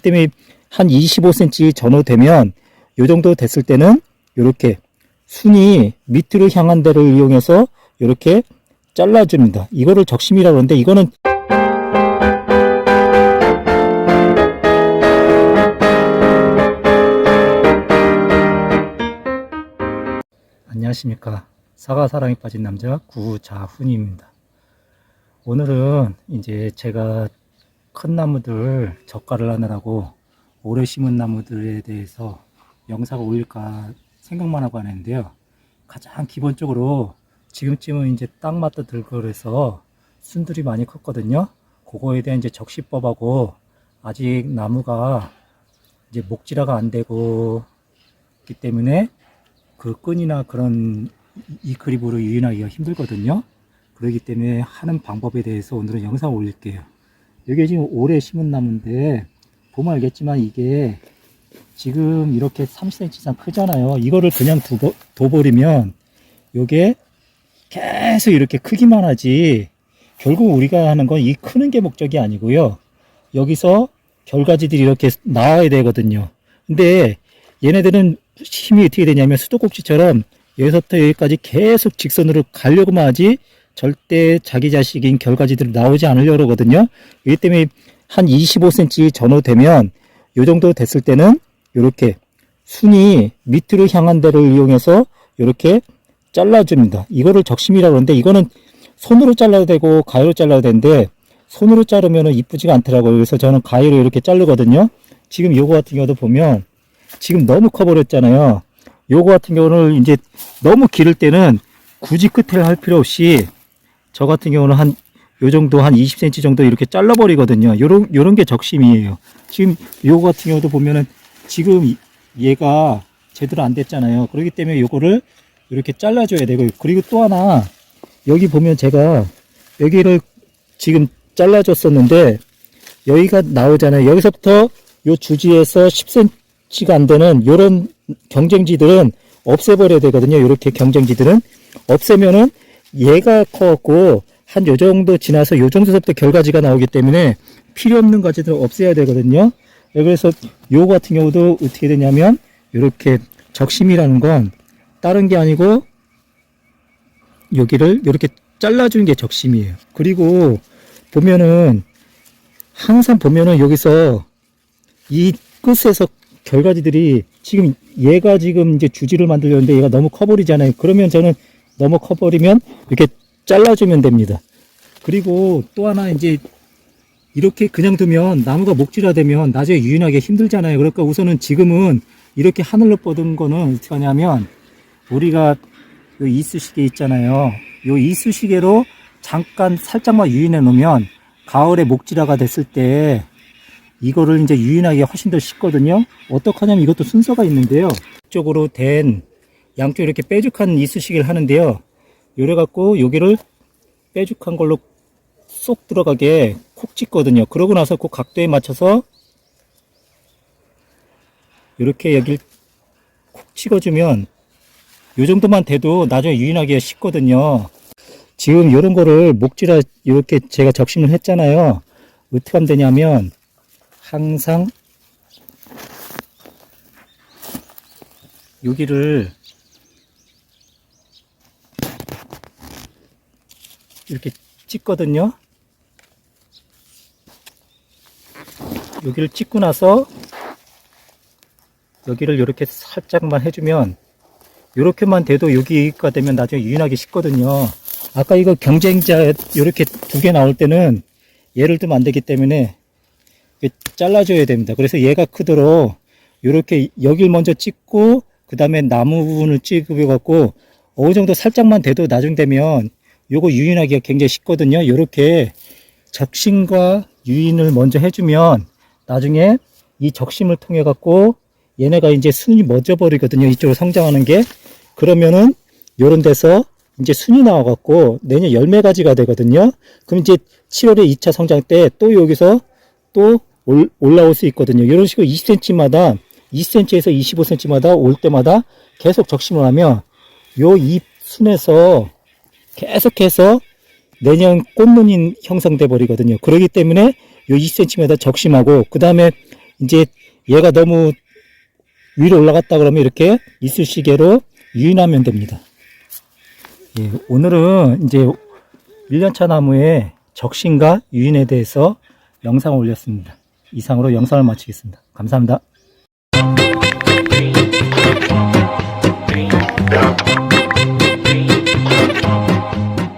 때문에 한 25cm 전후 되면 요 정도 됐을 때는 이렇게 순이 밑으로 향한 데를 이용해서 이렇게 잘라줍니다. 이거를 적심이라고 하는데 이거는 안녕하십니까. 사과 사랑에 빠진 남자 구자훈입니다. 오늘은 이제 제가 큰 나무들 적과를 하느라고 오래 심은 나무들에 대해서 영상을 올릴까 생각만 하고 하는데요. 가장 기본적으로 지금쯤은 이제 딱 맞다 들고 그래서 순들이 많이 컸거든요. 그거에 대한 이제 적시법하고 아직 나무가 이제 목질화가 안 되고 있기 때문에 그 끈이나 그런 이 그립으로 유인하기가 힘들거든요. 그렇기 때문에 하는 방법에 대해서 오늘은 영상 올릴게요. 이게 지금 오래 심은 나무인데 보면 알겠지만 이게 지금 이렇게 30cm 이상 크잖아요. 이거를 그냥 두버, 둬버리면 요게 계속 이렇게 크기만 하지 결국 우리가 하는 건 이 크는 게 목적이 아니고요. 여기서 결과지들이 이렇게 나와야 되거든요. 근데 얘네들은 힘이 어떻게 되냐면 수도꼭지처럼 여기서부터 여기까지 계속 직선으로 가려고만 하지 절대 자기 자식인 결과지들이 나오지 않으려고 그러거든요. 이기 때문에 한 25cm 전후되면 요 정도 됐을 때는 이렇게 순이 밑으로 향한 데를 이용해서 이렇게 잘라줍니다. 이거를 적심이라고 하는데 이거는 손으로 잘라도 되고 가위로 잘라도 되는데 손으로 자르면 이쁘지가 않더라고요. 그래서 저는 가위로 이렇게 자르거든요. 지금 요거 같은 경우도 보면 지금 너무 커버렸잖아요. 요거 같은 경우는 이제 너무 기를 때는 굳이 끝을 할 필요 없이 저 같은 경우는 한 요 정도 한 20cm 정도 이렇게 잘라버리거든요. 요런 요런 게 적심이에요. 지금 요거 같은 경우도 보면은 지금 이- 얘가 제대로 안 됐잖아요. 그렇기 때문에 요거를 이렇게 잘라줘야 되고 그리고 또 하나 여기 보면 제가 여기를 지금 잘라줬었는데 여기가 나오잖아요. 여기서부터 요 주지에서 10cm가 안 되는 요런 경쟁지들은 없애버려야 되거든요. 이렇게 경쟁지들은 없애면은 얘가 커갖고 한 요 정도 지나서 요 정도서부터 결과지가 나오기 때문에 필요 없는 가지들은 없애야 되거든요. 예, 그래서 요 같은 경우도 어떻게 되냐면 이렇게 적심이라는 건 다른 게 아니고 여기를 이렇게 잘라주는 게 적심이에요. 그리고 보면은 항상 보면은 여기서 이 끝에서 결과지들이 지금 얘가 지금 이제 주지를 만들려는데 얘가 너무 커버리잖아요. 그러면 저는 너무 커버리면 이렇게 잘라주면 됩니다. 그리고 또 하나 이제 이렇게 그냥 두면 나무가 목질화되면 나중에 유인하기 힘들잖아요. 그러니까 우선은 지금은 이렇게 하늘로 뻗은 거는 어떻게 하냐면 우리가 요 이쑤시개 있잖아요. 요 이쑤시개로 잠깐 살짝만 유인해 놓으면 가을에 목질화가 됐을 때 이거를 이제 유인하기가 훨씬 더 쉽거든요. 어떻게 하냐면 이것도 순서가 있는데요. 쪽으로 된 양쪽 이렇게 빼죽한 이쑤시개를 하는데요. 요래 갖고 여기를 빼죽한 걸로 쏙 들어가게 콕 찍거든요. 그러고 나서 그 각도에 맞춰서 이렇게 여길 콕 찍어주면 요 정도만 돼도 나중에 유인하기가 쉽거든요. 지금 이런 거를 목질화 이렇게 제가 적심을 했잖아요. 어떻게 하면 되냐면 항상 여기를 이렇게 찍거든요. 여기를 찍고 나서 여기를 이렇게 살짝만 해주면 이렇게만 돼도 여기가 되면 나중에 유인하기 쉽거든요. 아까 이거 경쟁자 이렇게 두 개 나올 때는 얘를 뜨면 안 되기 때문에 잘라줘야 됩니다. 그래서 얘가 크도록 이렇게 여길 먼저 찍고 그 다음에 나무 부분을 찍어 갖고 어느 정도 살짝만 돼도 나중 되면 요거 유인하기가 굉장히 쉽거든요. 이렇게 적심과 유인을 먼저 해주면 나중에 이 적심을 통해 갖고 얘네가 이제 순이 멎어 버리거든요. 이쪽으로 성장하는 게 그러면은 요런 데서 이제 순이 나와 갖고 내년 열매 가지가 되거든요. 그럼 이제 7월에 2차 성장 때 또 여기서 또 올, 올라올 수 있거든요. 이런 식으로 20cm마다 20cm에서 25cm마다 올 때마다 계속 적심을 하면 요잎 순에서 계속해서 내년 꽃무늬 형성돼 버리거든요. 그렇기 때문에 요 2cm마다 적심하고 그 다음에 이제 얘가 너무 위로 올라갔다 그러면 이렇게 이쑤시개로 유인하면 됩니다. 예, 오늘은 이제 1년차 나무의 적신과 유인에 대해서 영상을 올렸습니다. 이상으로 영상을 마치겠습니다. 감사합니다.